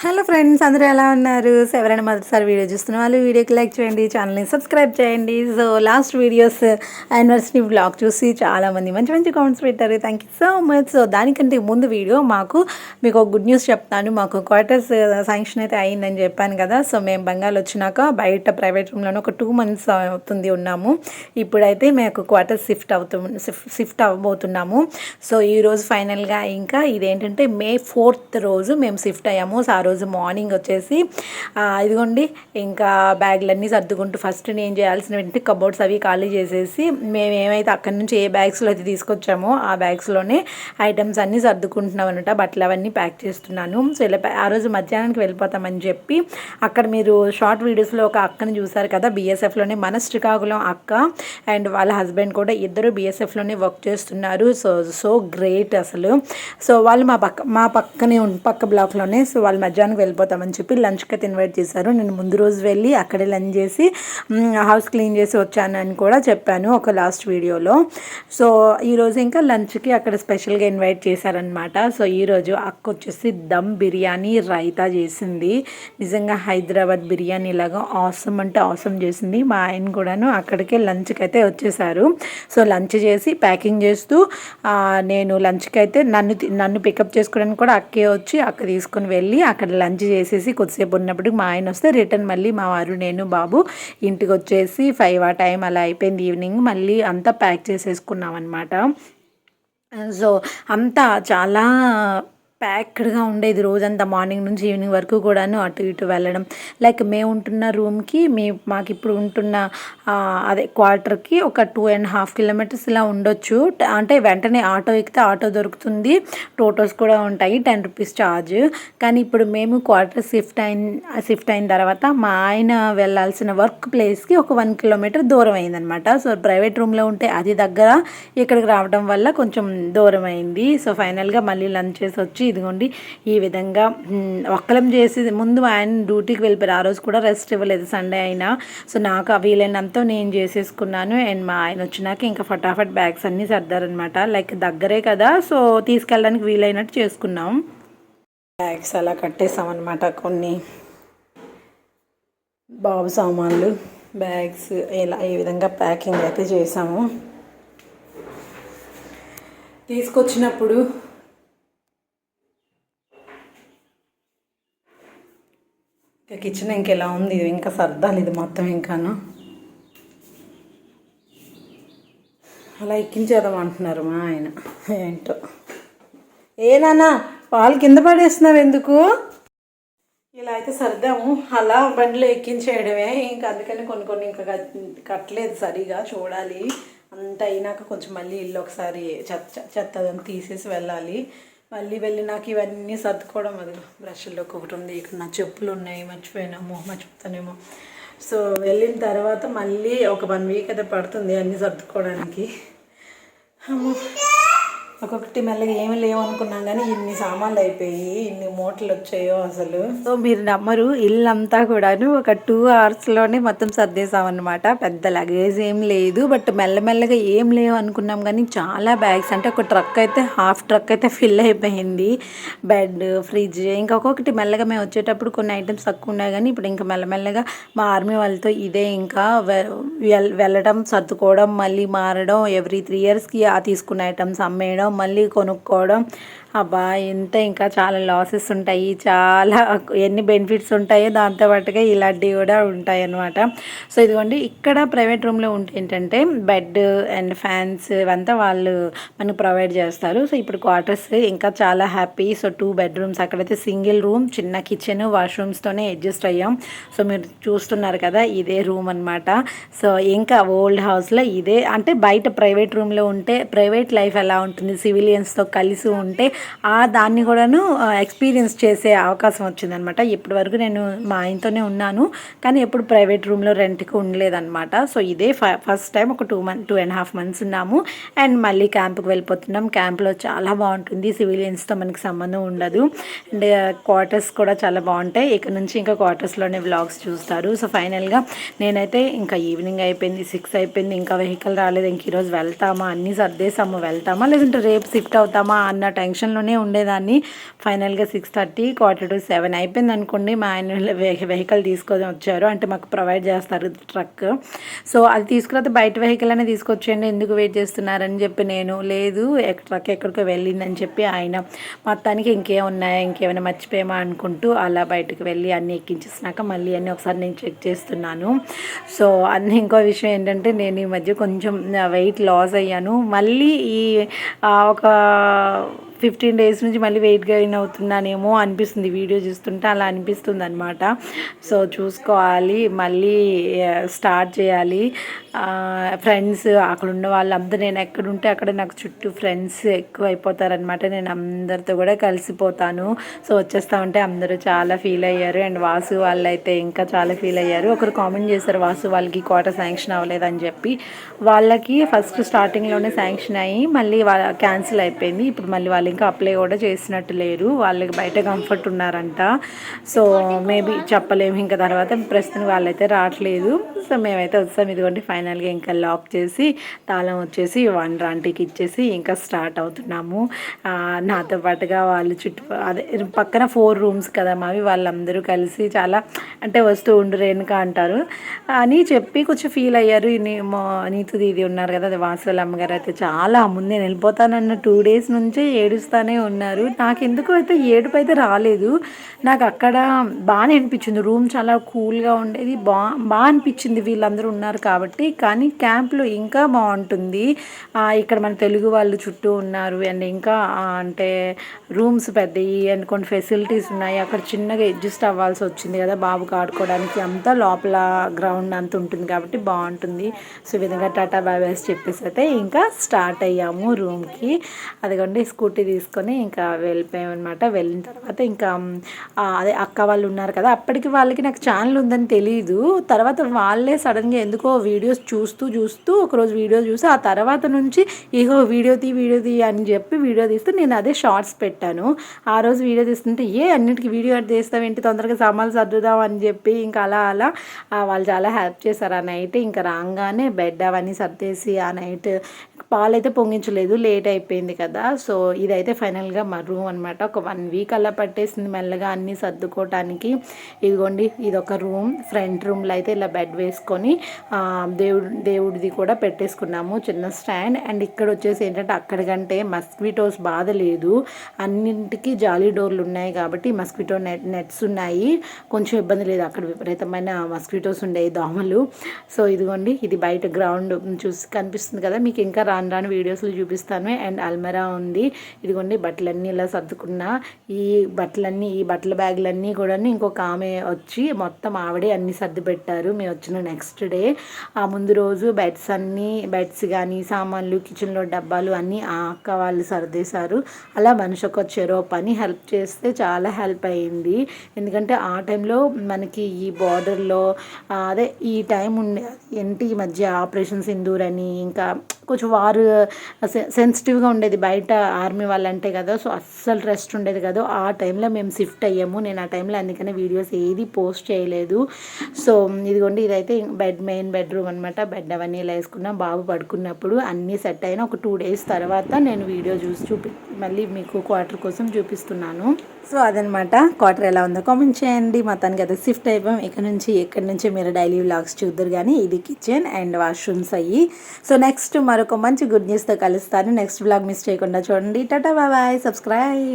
Hello friends అందరూ ఎలా ఉన్నారు? ఎవరైనా మొదటిసారి వీడియో చూస్తున్న వాళ్ళు వీడియోకి లైక్ చేయండి ఛానల్ని సబ్స్క్రైబ్ చేయండి. So last videos anniversary blog చూసి చాలామంది మంచి మంచి కామెంట్స్ పెట్టారు. Thank you so much so దానికంటే ముందు వీడియో మాకు మీకు ఒక గుడ్ న్యూస్ చెప్తాను. మాకు క్వార్టర్స్ శాంక్షన్ uh, అయితే అయిందని చెప్పాను కదా. సో మేము బెంగాల్ వచ్చినాక బయట ప్రైవేట్ రూమ్లోనే ఒక టూ మంత్స్ uh, అవుతుంది ఉన్నాము. ఇప్పుడైతే మేము క్వార్టర్స్ షిఫ్ట్ అవుతు షిఫ్ట్ అవ్వబోతున్నాము. సో ఈరోజు ఫైనల్గా ఇంకా ఇదేంటంటే మే ఫోర్త్ రోజు మేము షిఫ్ట్ అయ్యాము. సార్ రోజు మార్నింగ్ వచ్చేసి ఇదిగోండి ఇంకా బ్యాగ్లన్నీ సర్దుకుంటూ ఫస్ట్ నేను చేయాల్సిన వెంటనే కబోర్డ్స్ అవి ఖాళీ చేసేసి మేము ఏమైతే అక్కడి నుంచి ఏ బ్యాగ్స్లో అయితే తీసుకొచ్చామో ఆ బ్యాగ్స్లోనే ఐటమ్స్ అన్నీ సర్దుకుంటున్నాం అనమాట బట్టలు అవన్నీ ప్యాక్ చేస్తున్నాను. సో ఇలా ఆ రోజు మధ్యాహ్నానికి వెళ్ళిపోతామని చెప్పి అక్కడ మీరు షార్ట్ వీడియోస్లో ఒక అక్కని చూసారు కదా బీఎస్ఎఫ్లోనే మన శ్రీకాకుళం అక్క అండ్ వాళ్ళ హస్బెండ్ కూడా ఇద్దరు బీఎస్ఎఫ్లోనే వర్క్ చేస్తున్నారు. సో సో గ్రేట్ అసలు. సో వాళ్ళు మా పక్క మా పక్కనే ఉం- పక్క బ్లాక్లోనే సో వాళ్ళు మధ్యాహ్నం వెళ్ళిపోతామని చెప్పి లంచ్కి అయితే ఇన్వైట్ చేశారు. నేను ముందు రోజు వెళ్ళి అక్కడే లంచ్ చేసి హౌస్ క్లీన్ చేసి వచ్చాను అని కూడా చెప్పాను ఒక లాస్ట్ వీడియోలో. సో ఈరోజు ఇంకా లంచ్కి అక్కడ స్పెషల్గా ఇన్వైట్ చేశారనమాట సో ఈరోజు అక్క వచ్చేసి దమ్ బిర్యానీ రైతా చేసింది. నిజంగా హైదరాబాద్ బిర్యానీ లాగా ఆసమ్ అంటే ఆసమ్ చేసింది. మా ఆయన కూడాను అక్కడికే లంచ్కి అయితే వచ్చేసారు. సో లంచ్ చేసి ప్యాకింగ్ చేస్తూ నేను లంచ్కి అయితే నన్ను నన్ను పికప్ చేసుకోవడానికి కూడా అక్కే వచ్చి అక్క తీసుకుని వెళ్ళి అక్కడ లంచ్ చేసేసి కొద్దిసేపు ఉన్నప్పుడు మా ఆయన వస్తే రిటర్న్ మళ్ళీ మా వారు నేను బాబు ఇంటికి వచ్చేసి ఫైవ్ ఆ టైం అలా అయిపోయింది ఈవినింగ్ మళ్ళీ అంతా ప్యాక్ చేసేసుకున్నాం అనమాట సో అంతా చాలా ప్యాక్డ్గా ఉండేది రోజంతా మార్నింగ్ నుంచి ఈవినింగ్ వరకు కూడాను అటు ఇటు వెళ్ళడం. లైక్ మేము ఉంటున్న రూమ్కి మీ మాకు ఇప్పుడు ఉంటున్న అదే క్వార్టర్కి ఒక టూ అండ్ హాఫ్ కిలోమీటర్స్ ఇలా ఉండొచ్చు. అంటే వెంటనే ఆటో ఎక్కితే ఆటో దొరుకుతుంది. టోటోస్ కూడా ఉంటాయి. టెన్ రూపీస్ ఛార్జ్ కానీ ఇప్పుడు మేము క్వార్టర్ షిఫ్ట్ అయిన షిఫ్ట్ అయిన తర్వాత మా ఆయన వెళ్ళాల్సిన వర్క్ ప్లేస్కి ఒక వన్ కిలోమీటర్ దూరం అయిందనమాట. సో ప్రైవేట్ రూమ్లో ఉంటే అది దగ్గర ఇక్కడికి రావడం వల్ల కొంచెం దూరం అయింది. సో ఫైనల్గా మళ్ళీ లంచ్ చేసి వచ్చి ఇదిగోండి ఈ విధంగా ఒక్కలం చేసి ముందు ఆయన డ్యూటీకి వెళ్ళిపోయారు. ఆ రోజు కూడా రెస్ట్ ఇవ్వలేదు సండే అయినా. సో నాకు వీలైనంత నేను చేసేసుకున్నాను. అండ్ మా ఆయన వచ్చినాక ఇంకా ఫటాఫట్ బ్యాగ్స్ అన్నీ సర్దారనమాట లైక్ దగ్గరే కదా సో తీసుకెళ్ళడానికి వీలైనట్టు చేసుకున్నాం. బ్యాగ్స్ అలా కట్టేసామన్నమాట అనమాట కొన్ని. బాబు సామాన్లు బ్యాగ్స్ ఇలా ఈ విధంగా ప్యాకింగ్ అయితే చేసాము. తీసుకొచ్చినప్పుడు ఇంకా కిచెన్ ఇంకెలా ఉంది? ఇంకా సర్దాలి ఇది మొత్తం ఇంకాను. అలా ఎక్కించేద్దాం అంటున్నారు మా ఆయన. ఏంటో. ఏ నాన్న పాలు కింద పడేస్తున్నావు ఎందుకు? ఇలా అయితే సర్దాము. అలా బండిలో ఎక్కించేయడమే. ఇంకా అందుకని కొన్ని కొన్ని ఇంకా కట్టలేదు సరిగా చూడాలి. అంత అయినాక కొంచెం మళ్ళీ ఇల్లు ఒకసారి చెత్త చెత్త తీసేసి వెళ్ళాలి. మళ్ళీ వెళ్ళి నాకు ఇవన్నీ సర్దుకోవడం అది బ్రష్లోకి ఒకటి ఉంది. ఇక్కడ నా చెప్పులు ఉన్నాయి మర్చిపోయినాము మర్చిపోతానేమో. సో వెళ్ళిన తర్వాత మళ్ళీ ఒక వన్ వీక్ అయితే పడుతుంది అన్నీ సర్దుకోవడానికి. అమ్మో. ఒక్కొక్కటి మెల్లగా ఏమి లేవు అనుకున్నాం కానీ ఇన్ని సామాన్లు అయిపోయి ఇన్ని మూటలు వచ్చాయో అసలు. సో మీరు నమ్మరు ఇల్లంతా కూడాను ఒక టూ అవర్స్లోనే మొత్తం సర్దేశామన్నమాట. పెద్ద లగేజ్ ఏం లేదు బట్ మెల్లమెల్లగా ఏం లేవు అనుకున్నాం కానీ చాలా బ్యాగ్స్ అంటే ఒక ట్రక్ అయితే హాఫ్ ట్రక్ అయితే ఫిల్ అయిపోయింది. బెడ్ ఫ్రిడ్జ్ ఇంకా ఒక్కొక్కటి మెల్లగా మేము వచ్చేటప్పుడు కొన్ని ఐటమ్స్ తక్కువ ఉన్నాయి కానీ ఇప్పుడు ఇంకా మెల్లమెల్లగా మా ఆర్మీ వాళ్ళతో ఇదే ఇంకా వె- వెల్- వెళ్ళడం సర్దుకోవడం మళ్ళీ మారడం ఎవ్రీ త్రీ ఇయర్స్కి ఆ తీసుకున్న ఐటమ్స్ అమ్మేయడం మళ్ళీ కొనుక్కోవడం అబ్బా ఎంత ఇంకా చాలా లాసెస్ ఉంటాయి. చాలా ఎన్ని బెనిఫిట్స్ ఉంటాయో దాంతో పాటుగా ఇలాంటివి కూడా ఉంటాయి అన్నమాట. సో ఇదిగోండి ఇక్కడ ప్రైవేట్ రూమ్లో ఉంటే ఏంటంటే బెడ్ అండ్ ఫ్యాన్స్ ఇవంతా వాళ్ళు మనకు ప్రొవైడ్ చేస్తారు. సో ఇప్పుడు క్వార్టర్స్ ఇంకా చాలా హ్యాపీ సో టూ బెడ్రూమ్స్ అక్కడైతే సింగిల్ రూమ్ చిన్న కిచెన్ వాష్రూమ్స్తోనే అడ్జస్ట్ అయ్యాం. సో మీరు చూస్తున్నారు కదా ఇదే రూమ్ అనమాట సో ఇంకా ఓల్డ్ హౌస్లో ఇదే అంటే బయట ప్రైవేట్ రూమ్లో ఉంటే ప్రైవేట్ లైఫ్ ఎలా ఉంటుంది? సివిలియన్స్తో కలిసి ఉంటే ఆ దాన్ని కూడాను ఎక్స్పీరియన్స్ చేసే అవకాశం వచ్చిందనమాట. ఇప్పటి వరకు నేను మా ఆయనతోనే ఉన్నాను కానీ ఎప్పుడు ప్రైవేట్ రూమ్లో రెంట్కి ఉండలేదన్నమాట సో ఇదే ఫస్ట్ టైం ఒక two month two and half months ఉన్నాము. అండ్ మళ్ళీ క్యాంప్కి వెళ్ళిపోతున్నాం. క్యాంప్లో చాలా బాగుంటుంది. సివిలియన్స్తో మనకి సంబంధం ఉండదు. అండ్ క్వార్టర్స్ కూడా చాలా బాగుంటాయి. ఇక్కడ నుంచి ఇంకా క్వార్టర్స్లోనే వ్లాగ్స్ చూస్తారు. సో ఫైనల్గా నేనైతే ఇంకా ఈవినింగ్ అయిపోయింది సిక్స్ అయిపోయింది. ఇంకా వెహికల్ రాలేదు. ఇంక ఈరోజు వెళ్తామా? అన్నీ సర్దేసాము వెళ్తామా? లేదంటే రేపు షిఫ్ట్ అవుతామా? అన్న టెన్షన్ పొజిషన్లోనే ఉండేదాన్ని. ఫైనల్గా six thirty quarter to seven అయిపోయింది అనుకోండి. మా ఆయన వెహికల్ తీసుకొని వచ్చారు. అంటే మాకు ప్రొవైడ్ చేస్తారు ట్రక్ సో అది తీసుకురాత బయట వెహికల్ అనే తీసుకొచ్చేయండి. ఎందుకు వెయిట్ చేస్తున్నారని చెప్పి నేను లేదు ట్రక్ ఎక్కడికో వెళ్ళిందని చెప్పి ఆయన మొత్తానికి ఇంకేమున్నాయా? ఇంకేమైనా మర్చిపోయామా? అనుకుంటూ అలా బయటకు వెళ్ళి అన్నీ ఎక్కించేసినాక మళ్ళీ అన్నీ ఒకసారి నేను చెక్ చేస్తున్నాను. సో అన్ని ఇంకో విషయం ఏంటంటే నేను ఈ మధ్య కొంచెం వెయిట్ లాస్ అయ్యాను. మళ్ళీ ఈ ఒక ఫిఫ్టీన్ డేస్ నుంచి మళ్ళీ వెయిట్ గెయిన్ అవుతున్నానేమో అనిపిస్తుంది. వీడియో చూస్తుంటే అలా అనిపిస్తుంది అనమాట సో చూసుకోవాలి. మళ్ళీ స్టార్ట్ చేయాలి. ఫ్రెండ్స్ అక్కడ ఉన్న వాళ్ళందరూ నేను ఎక్కడుంటే అక్కడ నాకు చుట్టూ ఫ్రెండ్స్ ఎక్కువ అయిపోతారనమాట నేను అందరితో కూడా కలిసిపోతాను. సో వచ్చేస్తా ఉంటే అందరూ చాలా ఫీల్ అయ్యారు. అండ్ వాసు వాళ్ళు అయితే ఇంకా చాలా ఫీల్ అయ్యారు. ఒకరు కామెంట్ చేశారు వాసు వాళ్ళకి కోట శాంక్షన్ అవ్వలేదని చెప్పి. వాళ్ళకి ఫస్ట్ స్టార్టింగ్లోనే శాంక్షన్ అయ్యి మళ్ళీ వాళ్ళ క్యాన్సిల్ అయిపోయింది. ఇప్పుడు మళ్ళీ వాళ్ళు ఇంకా అప్లై కూడా చేసినట్టు లేరు. వాళ్ళకి బయట కంఫర్ట్ ఉన్నారంట. సో మేబీ చెప్పలేము ఇంకా తర్వాత ప్రస్తుతం వాళ్ళైతే రావట్లేదు. సో మేమైతే వస్తాం ఇదిగోండి ఫైనల్గా ఇంకా లాక్ చేసి తాళం వచ్చేసి వన్ రాంటీకి ఇచ్చేసి ఇంకా స్టార్ట్ అవుతున్నాము. నాతో పాటుగా వాళ్ళు చుట్టూ అదే పక్కన ఫోర్ రూమ్స్ కదా మావి వాళ్ళందరూ కలిసి చాలా అంటే వస్తూ ఉండు రేణుక అంటారు. అని చెప్పి కొంచెం ఫీల్ అయ్యారు. నీ- నీతు దీది ఉన్నారు కదా అది వాసుల అమ్మగారు అయితే చాలా ముందే వెళ్ళిపోతానన్న టూ డేస్ నుంచి ఏడు ఏడుస్తూనే ఉన్నారు. నాకు ఎందుకు అయితే ఏడుపు అయితే రాలేదు. నాకు అక్కడ బాగానే అనిపించింది. రూమ్ చాలా కూల్గా ఉండేది. బా బాగా అనిపించింది. వీళ్ళందరూ ఉన్నారు కాబట్టి. కానీ క్యాంప్లో ఇంకా బాగుంటుంది. ఇక్కడ మన తెలుగు వాళ్ళు చుట్టూ ఉన్నారు. అండ్ ఇంకా అంటే రూమ్స్ పెద్దవి అండ్ కొన్ని ఫెసిలిటీస్ ఉన్నాయి. అక్కడ చిన్నగా అడ్జస్ట్ అవ్వాల్సి వచ్చింది కదా బాబుకి ఆడుకోవడానికి అంతా లోపల గ్రౌండ్ అంత ఉంటుంది కాబట్టి బాగుంటుంది. సో విధంగా టాటా బాయ్ చెప్పేసి అయితే ఇంకా స్టార్ట్ అయ్యాము రూమ్కి. అదిగోండి స్కూటీ తీసుకొని ఇంకా వెళ్ళిపోయాం అనమాట వెళ్ళిన తర్వాత ఇంకా అదే అక్క వాళ్ళు ఉన్నారు కదా అప్పటికి వాళ్ళకి నాకు ఛానల్ ఉందని తెలియదు తర్వాత వాళ్ళే సడన్గా ఎందుకో వీడియోస్ చూస్తూ చూస్తూ ఒకరోజు వీడియో చూసి ఆ తర్వాత నుంచి ఇగో వీడియో తీ వీడియో తీ అని చెప్పి వీడియో తీస్తే నేను అదే షార్ట్స్ పెట్టాను. ఆ రోజు వీడియో తీస్తుంటే ఏ అన్నిటికీ వీడియో తీస్తాం చేస్తావేంటి తొందరగా సామాన్లు సర్దుదాం అని చెప్పి ఇంకా అలా అలా వాళ్ళు చాలా హెల్ప్ చేశారు ఆ నైట్. ఇంకా రాగానే బెడ్ అవన్నీ సర్దేసి ఆ నైట్ పాలైతే పొంగించలేదు లేట్ అయిపోయింది కదా. సో ఇదైతే ఫైనల్గా మా రూమ్ అనమాట ఒక వన్ వీక్ అలా పట్టేసింది మెల్లగా అన్నీ సర్దుకోవటానికి ఇదిగోండి ఇది ఒక రూమ్. ఫ్రంట్ రూమ్లో అయితే ఇలా బెడ్ వేసుకొని దేవుడు దేవుడిది కూడా పెట్టేసుకున్నాము చిన్న స్టాండ్. అండ్ ఇక్కడ వచ్చేసి ఏంటంటే అక్కడికంటే మస్కిటోస్ బాధ లేదు. అన్నింటికి జాలీ డోర్లు ఉన్నాయి కాబట్టి మస్కిటో నెట్ నెట్స్ ఉన్నాయి. కొంచెం ఇబ్బంది లేదు అక్కడ విపరీతమైన మస్కిటోస్ ఉండేవి దోమలు. సో ఇదిగోండి ఇది బయట గ్రౌండ్ చూసి కనిపిస్తుంది కదా. మీకు ఇంకా రాను రాను వీడియోస్లో చూపిస్తాను. అండ్ అల్మెరా ఉంది. ఇదిగోండి బట్టలన్నీ ఇలా సర్దుకున్నా. ఈ బట్టలన్నీ ఈ బట్టల బ్యాగులన్నీ కూడా ఇంకొక ఆమె వచ్చి మొత్తం ఆవిడే అన్ని సర్ది పెట్టారు. మేము వచ్చిన నెక్స్ట్ డే. ఆ ముందు రోజు బెడ్స్ అన్నీ బెడ్స్ కానీ సామాన్లు కిచెన్లో డబ్బాలు అన్నీ ఆ అక్క వాళ్ళు సర్దేశారు. అలా మనిషి ఒక చెరో పని హెల్ప్ చేస్తే చాలా హెల్ప్ అయింది. ఎందుకంటే ఆ టైంలో మనకి ఈ బార్డర్లో అదే ఈ టైం ఉండే ఏంటి ఈ మధ్య ఆపరేషన్ సింధూర్ అని ఇంకా కొంచెం వారు సెన్సిటివ్గా ఉండేది బయట ఆర్మీ వాళ్ళంటే కదా సో అస్సలు రెస్ట్ ఉండేది కదా. ఆ టైంలో మేము షిఫ్ట్ అయ్యాము. నేను ఆ టైంలో అందుకనే వీడియోస్ ఏది పోస్ట్ చేయలేదు. సో ఇదిగోండి ఇదైతే బెడ్ మెయిన్ బెడ్రూమ్ అనమాట బెడ్ అవన్నీ ఇలా వేసుకున్నాం బాబు పడుకున్నప్పుడు అన్నీ సెట్ అయిన ఒక టూ డేస్ తర్వాత నేను వీడియో చూసి చూపి మళ్ళీ మీకు క్వార్టర్ కోసం చూపిస్తున్నాను. సో అదనమాట క్వార్టర్ ఎలా ఉందో కామెంట్ చేయండి. మొత్తానికి అయితే షిఫ్ట్ అయిపోయాం. ఇక్కడ నుంచి ఎక్కడి నుంచి మీరు డైలీ వ్లాగ్స్ చూద్దరు కానీ ఇది కిచెన్ అండ్ వాష్రూమ్స్ అయ్యి. సో నెక్స్ట్ మరొక మంచి గుడ్ న్యూస్తో కలుస్తాను. నెక్స్ట్ బ్లాగ్ మిస్ చేయకుండా చూడండి. టాటా బాబాయ్ సబ్స్క్రైబ్.